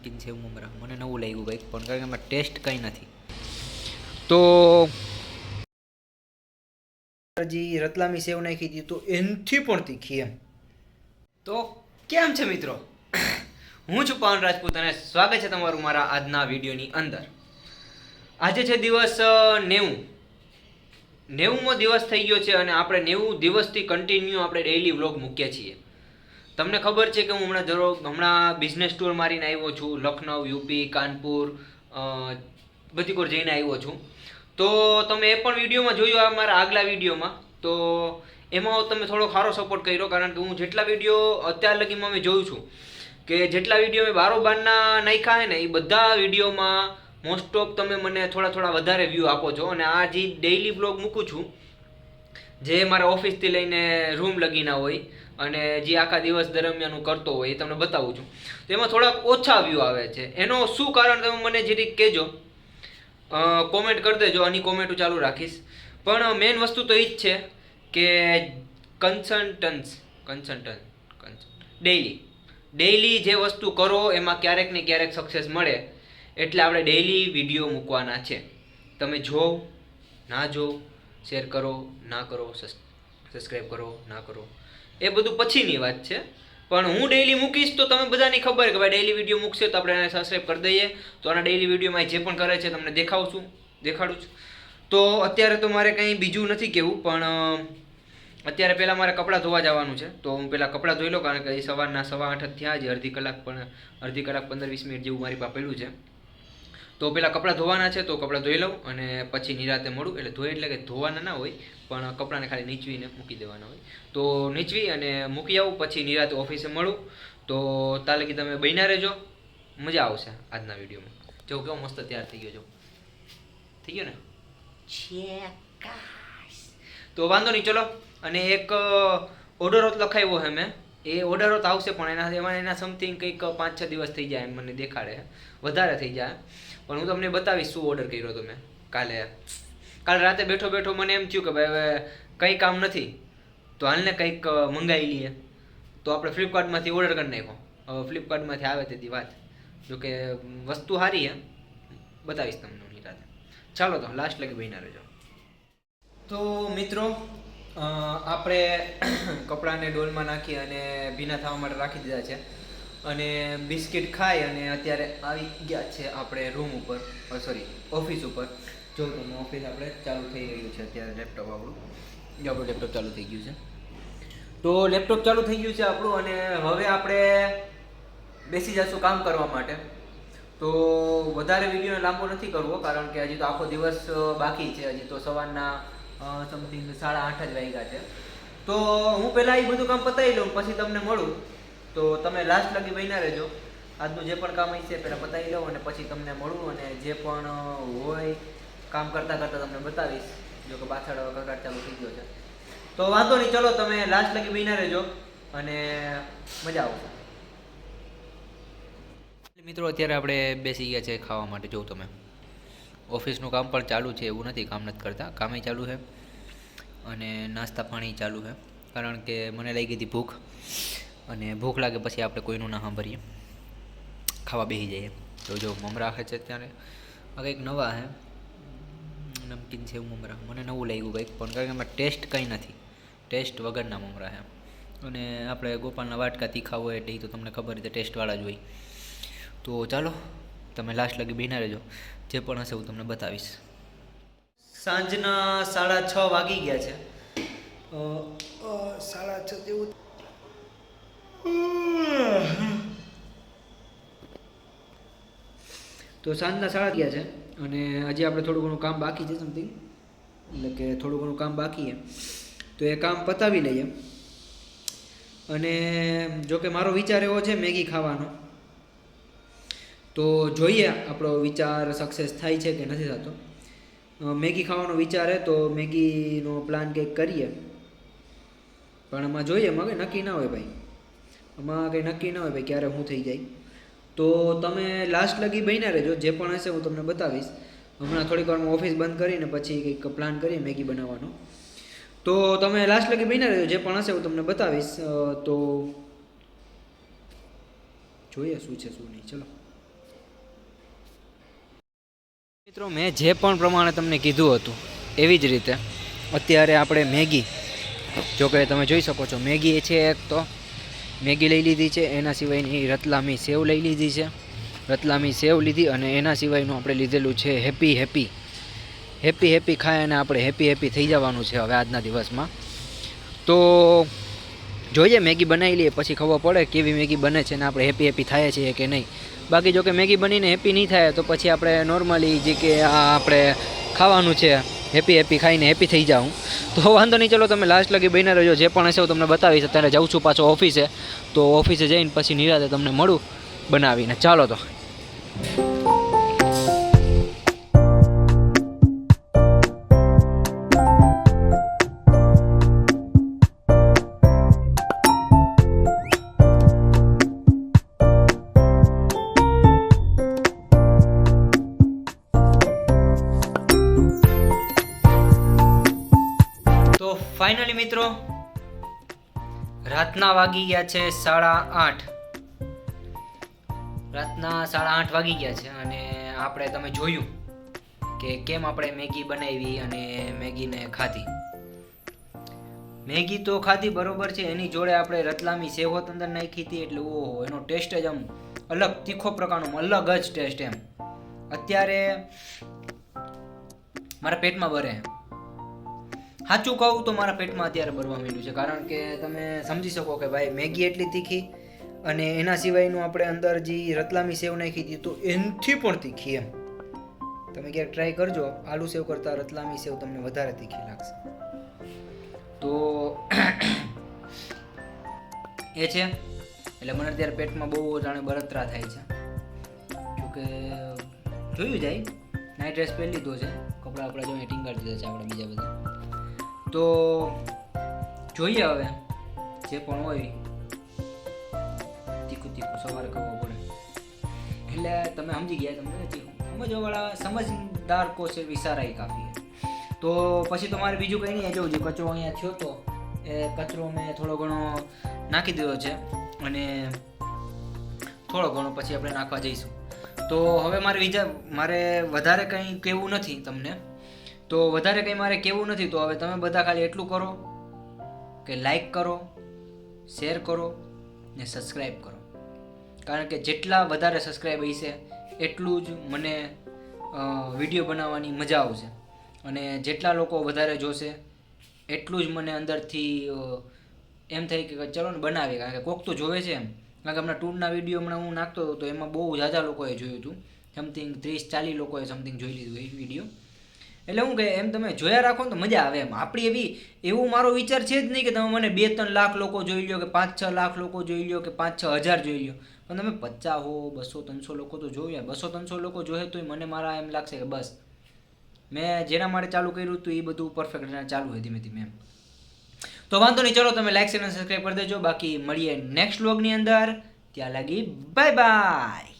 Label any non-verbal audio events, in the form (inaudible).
નમકીન સેવ મમરા મને નવું લાગ્યું કંઈક પણ કારણ કે એમાં ટેસ્ટ કંઈ નથી. તો જી, રતલામી સેવ નાખી હતી તો એનથી પણ તીખી એમ. તો કેમ છે મિત્રો? હું છું પવન રાજપૂત અને સ્વાગત છે તમારું મારા આજના વિડીયોની અંદર. આજે છે દિવસ નેવું. નેવુંમો દિવસ થઈ ગયો છે અને આપણે નેવું દિવસથી કન્ટિન્યુ આપણે ડેઈલી વ્લોગ મૂકીએ છીએ. તમને ખબર છે કે હું હમણાં જરો હમણાં બિઝનેસ ટૂર મારીને આવ્યો છું, લખનઉ, યુપી, કાનપુર બધી કોર જઈને આવ્યો છું. તો તમે એ પણ વિડીયોમાં જોયું આ મારા આગલા વિડીયોમાં. તો એમાં તમે થોડો સારો સપોર્ટ કર્યો કારણ કે હું જેટલા વીડિયો અત્યાર લગીમાં મેં જોયું છું કે જેટલા વીડિયો મેં બારોબારના નાખ્યા હે ને, એ બધા વિડીયોમાં મોસ્ટ ઓફ તમે મને થોડા થોડા વધારે વ્યૂ આપો છો. અને આ જે ડેઇલી બ્લોગ મૂકું છું જે મારા ઓફિસથી લઈને રૂમ લગીના હોય અને જે આખા દિવસ દરમિયાન હું કરતો હોય એ તમને બતાવું છું. તો એમાં થોડાક ઓછા વ્યૂ આવે છે. એનો શું કારણ તમે મને જરીક કહેજો કોમેન્ટ કરી દેજો, આની કોમેન્ટ ચાલુ રાખીશ. પણ મેઇન વસ્તુ તો એ જ છે કે કન્સલ્ટન્સ કન્સલ્ટન ડેઈલી ડેઈલી જે વસ્તુ કરો એમાં ક્યારેક ને ક્યારેક સક્સેસ મળે એટલે આપણે ડેઈલી વીડિયો મૂકવાના છે. તમે જો ના જો શેર કરો, ના કરો સબસ્ક્રાઈબ કરો, ના કરો. એ બધું પછીની વાત છે. પણ હું ડેઈલી મૂકીશ તો તમે બધાની ખબર કે ભાઈ ડેઈલી વીડિયો મૂકશે તો આપણે એને સબસ્ક્રાઈબ કરી દઈએ. તો આના ડેઈલી વિડીયોમાં જે પણ કરે છે તમને દેખાવું છું, દેખાડું છું. તો અત્યારે તો મારે કંઈ બીજું નથી કહેવું પણ અત્યારે પહેલાં મારે કપડાં ધોવા જવાનું છે. તો હું પહેલાં કપડાં ધોઈ લઉં કારણ કે સવારના સવા આઠ થયા જ અડધી કલાક પણ, અડધી કલાક પંદર વીસ મિનિટ જેવું મારી પાસે પડ્યું છે. તો પહેલાં કપડાં ધોવાના છે તો કપડાં ધોઈ લઉં અને પછી નિરાતે મળું એટલે ધોઈ એટલે કે ધોવાના ના હોય પણ કપડાને ખાલી નીચવીને મૂકી દેવાના હોય. તો નીચવી અને મૂકી આવું પછી નિરાતે ઓફિસે મળું. તો તાલકી તમે બન્યા રહેજો. મજા આવશે આજના વિડીયોમાં. જો કેવો મસ્ત તૈયાર થઈ ગયો જો. થઈ ગયો ને? તો વાંધો નહીં ચલો. અને એક ઓર્ડર હોત લખાવ્યો હે મેં. એ ઓર્ડર હોત આવશે પણ એના એમાં એના સમથિંગ કંઈક પાંચ છ દિવસ થઈ જાય એમ મને દેખાડે. વધારે થઈ જાય. પણ હું તમને બતાવીશ શું ઓર્ડર કર્યો તો મેં. કાલે. કાલે રાતે બેઠો બેઠો મને એમ થયું કે ભાઈ હવે કંઈ કામ નથી, તો હાલને કંઈક મંગાવી લઈએ. તો આપણે ફ્લિપકાર્ટમાંથી ઓર્ડર કરી નાખો હવે ફ્લિપકાર્ટમાંથી આવે તેથી વાત. જોકે વસ્તુ સારી હે. બતાવીશ તમને હું રાતે. ચાલો તો લાસ્ટ લગી બહીના રહેજો. તો મિત્રો આપણે (coughs) કપડાને ડોલમાં નાખી અને ભીના થવા માટે રાખી દીધા છે. અને બિસ્કિટ ખાઈ અને અત્યારે આવી ગયા છે આપણે રૂમ ઉપર. સોરી ઓફિસ ઉપર. જો તમે ઓફિસ આપણે ચાલુ થઈ ગયું છે અત્યારે લેપટોપ આપણું. આપણું લેપટોપ ચાલુ થઈ ગયું છે. તો લેપટોપ ચાલુ થઈ ગયું છે આપણું અને હવે આપણે બેસી જશું કામ કરવા માટે. તો વધારે વીડિયો લાંબો નથી કરવો, કારણ કે હજી તો આખો દિવસ બાકી છે. હજી તો સવારના સમથિંગ સાડા આઠ જ વાગ્યા છે. તો હું પહેલાં એ બધું કામ પતાવી લઉં, પછી તમને મળું. તો તમે લાસ્ટ લગી બન્યા રહેજો. આજનું જે પણ કામ હશે પહેલાં બતાવી લઉં અને પછી તમને મળું અને જે પણ હોય કામ કરતાં કરતાં તમને બતાવીશ. જો કે પાછળ કગાટ ચાલુ થઈ ગયો છે. તો વાંધો નહીં, ચલો તમે લાસ્ટ લગી બન્યા રહેજો અને મજા આવશે. મિત્રો, અત્યારે આપણે બેસી ગયા છે ખાવા માટે જોઉં તમે. ઓફિસનું કામ પણ ચાલુ છે, એવું નથી, કામ નથી કરતા. કામે ચાલુ છે અને નાસ્તા પાણી ચાલુ છે. કારણ કે મને લાગી હતી ભૂખ. અને ભૂખ લાગે પછી આપણે કોઈનું ના સાંભળીએ. ખાવા બેસી જઈએ. તો જો મમરા છે ત્યારે આ કંઈક નવા હે. નમકીન સેવ મમરા મને નવું લાગ્યું કંઈક, પણ કારણ કે એમાં ટેસ્ટ કંઈ નથી. ટેસ્ટ વગરના મમરા હે અને આપણે ગોપાલના વાટકા તીખા હોય એટલે એ તો તમને ખબર રીતે ટેસ્ટવાળા જ હોય. તો ચાલો, તમે લાસ્ટ લગી બેના રહેજો. જે પણ હશે હું તમને બતાવીશ. સાંજના સાડા છ વાગી ગયા છે. સાડા છ જેવું તો સાંજના સાડા ગયા છે અને હજી આપણે થોડું ઘણું કામ બાકી છે સમથિંગ એટલે કે થોડું ઘણું કામ બાકી છે. તો એ કામ પતાવી લઈએ. અને જો કે મારો વિચાર એવો છે મેગી ખાવાનો. તો જોઈએ આપણો વિચાર સક્સેસ થાય છે કે નથી થતો. મેગી ખાવાનો વિચાર હે તો મેગીનો પ્લાન કંઈક કરીએ. પણ એમાં જોઈએ, મગે નક્કી ના હોય ભાઈ. આમાં કંઈ નક્કી ના હોય ભાઈ ક્યારે હું થઈ જાય. તો તમે લાસ્ટ લગી બન્યા રહેજો, જે પણ હશે હું તમને બતાવીશ. હમણાં થોડીક વારમાં ઓફિસ બંધ કરીને પછી કંઈક પ્લાન કરીએ મેગી બનાવવાનો. તો તમે લાસ્ટ લગી બન્યા રહેજો, જે પણ હશે હું તમને બતાવીશ. તો જોઈએ શું છે, શું નહીં. ચલો. મિત્રો, મેં જે પણ પ્રમાણે તમને કીધું હતું, એવી જ રીતે અત્યારે આપણે મેગી જો કે તમે જોઈ શકો છો, મેગી છે એક તો મેગી લઈ લીધી છે, એના સિવાયની રતલામી સેવ લઈ લીધી છે. રતલામી સેવ લીધી અને એના સિવાયનું આપણે લીધેલું છે હેપી હેપી. હેપી હેપી ખાય અને આપણે હેપી હેપી થઈ જવાનું છે હવે આજના દિવસમાં. તો જોઈએ મેગી બનાવી લઈએ, પછી ખબર પડે કેવી મેગી બને છે ને આપણે હેપી હેપી થાય છે કે નહીં. બાકી જો કે મેગી બનીને હેપી નહીં થાય તો પછી આપણે નોર્મલી જે કે આ આપણે ખાવાનું છે હેપી હેપી ખાઈને હેપી થઈ જાઉં. તો વાંધો નહીં, ચલો તમે લાસ્ટ લગી બહીને રહેજો. જે પણ હશે હું તમને બતાવીશ. અત્યારે જાઉં છું પાછો ઓફિસે તો ઓફિસે જઈને પછી નિરાતે તમને મળું બનાવીને. ચાલો તો. ફાઇનલી મિત્રો, રાતના વાગી ગયા છે સાડા આઠ. રાતના સાડા આઠ વાગી ગયા છે અને આપણે તમે જોયું કે કેમ આપણે મેગી બનાવી અને મેગીને ખાધી. મેગી તો ખાધી બરોબર છે, એની જોડે આપણે રતલામી સેવત અંદર નાખી હતી એટલે ઓહો, એનો ટેસ્ટ જ આમ અલગ, તીખો પ્રકારનો, અલગ જ ટેસ્ટ એમ. અત્યારે મારા પેટમાં ભરે સાચું કહું તો મારા પેટમાં અત્યારે બરવા માંડ્યું છે, કારણ કે તમે સમજી શકો કે ભાઈ મેગી એટલી તીખી અને એના સિવાયનું આપણે અંદર જે રતલામી સેવ નાખી દીધી તો એનથી પણ તીખી એમ. તમે ક્યારેક ટ્રાય કરજો, આલુ સેવ કરતાં રતલામી સેવ તમને વધારે તીખી લાગશે. તો એ છે, એટલે મને અત્યારે પેટમાં બહુ જાણે બળતરા થાય છે. જોકે જોયું જાય નાઇટ ડ્રેસ પહેરી લીધો છે કપડાં આપણા જોઈને ટીંગાડી દીધા છે આપણે બીજા બધા. તો જોઈએ હવે, જે પણ હોય. તીખું તીખું સવારે કરવું પડે. એટલે તમે સમજી ગયા તમને સમજવાવાળા, સમજદાર કો છે વિચારાય કાફી. તો પછી તો મારે બીજું કંઈ નહીં જવું જે કચરો અહીંયા થયો તો, એ કચરો મેં થોડો ઘણો નાખી દીધો છે અને થોડો ઘણો પછી આપણે નાખવા જઈશું. તો હવે મારે બીજા, મારે વધારે કંઈ કહેવું નથી તમને. તો વધારે કંઈ મારે કહેવું નથી, તો હવે તમે બધા ખાલી એટલું કરો કે લાઈક કરો શેર કરો ને સબસ્ક્રાઈબ કરો. કારણ કે જેટલા વધારે સબસ્ક્રાઈબ હશે, એટલું જ મને વીડિયો બનાવવાની મજા આવશે. અને જેટલા લોકો વધારે જોશે, એટલું જ મને અંદરથી એમ થાય કે ચલો ને બનાવીએ. કારણ કે કોક તો જોવે છે એમ. કારણ કે હમણાં ટૂરના વીડિયો હમણાં હું નાખતો હતો તો એમાં બહુ ઝાઝા લોકોએ જોયું હતું. સમથિંગ ત્રીસ ચાલીસ લોકોએ સમથિંગ જોઈ લીધું એ વીડિયો એટલે હું કે એમ તમે જોયા રાખો ને તો મજા આવે એમ. આપણી એવી, એવું મારો વિચાર છે જ નહીં કે તમે મને બે ત્રણ લાખ લોકો જોઈ લો કે પાંચ છ લાખ લોકો જોઈ લો કે પાંચ છ હજાર જોઈ લ્યો. પણ તમે પચાસ હો બસો ત્રણસો લોકો તો જોયા બસો ત્રણસો લોકો જોયે તોય મને મારા એમ લાગશે કે બસ. મેં જેના માટે ચાલુ કર્યું હતું એ બધું પરફેક્ટ ચાલુ હોય ધીમે ધીમે એમ. તો વાંધો નહીં, ચલો તમે લાઈક શેર અને સબસ્ક્રાઈબ કરી દેજો. બાકી મળીએ નેક્સ્ટ વ્લોગની અંદર. ત્યાં લાગી બાય બાય